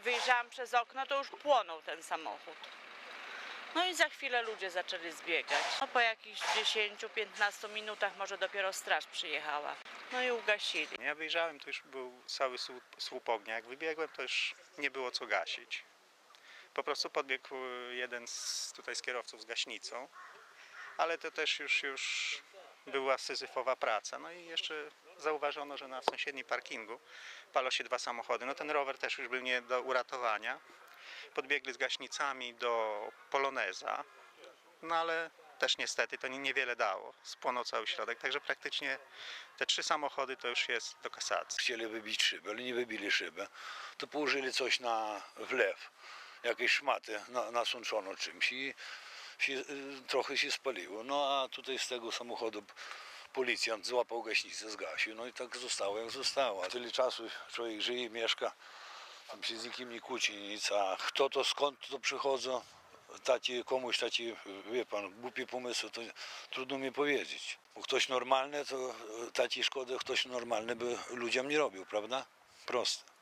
wyjrzałam przez okno, to już płonął ten samochód. No i za chwilę ludzie zaczęli zbiegać. No po jakichś 10-15 minutach może dopiero straż przyjechała. No i ugasili. Ja wyjrzałem, to już był cały słup, ognia. Jak wybiegłem, to już nie było co gasić. Po prostu podbiegł jeden z, tutaj z kierowców z gaśnicą, ale to też już, już była syzyfowa praca. No i jeszcze zauważono, że na sąsiednim parkingu palą się dwa samochody. No ten rower też już był nie do uratowania. Podbiegli z gaśnicami do Poloneza, no ale też niestety to nie- niewiele dało. Spłonął cały środek, także praktycznie te trzy samochody to już jest do kasacji. Chcieli wybić szybę, ale nie wybili szybę. To położyli coś na wlew, jakieś szmaty na, nasączono czymś i się, y, trochę się spaliło. No a tutaj z tego samochodu policjant złapał gaśnicę, zgasił. No i tak zostało jak zostało. Tyle czasu człowiek żyje, mieszka, tam się z nikim nie kłóci nic. A kto to, skąd to przychodzą, taci, komuś taci, wie pan, głupie pomysły, to trudno mi powiedzieć. Bo ktoś normalny, to e, taci szkody, ktoś normalny by ludziom nie robił, prawda? Proste.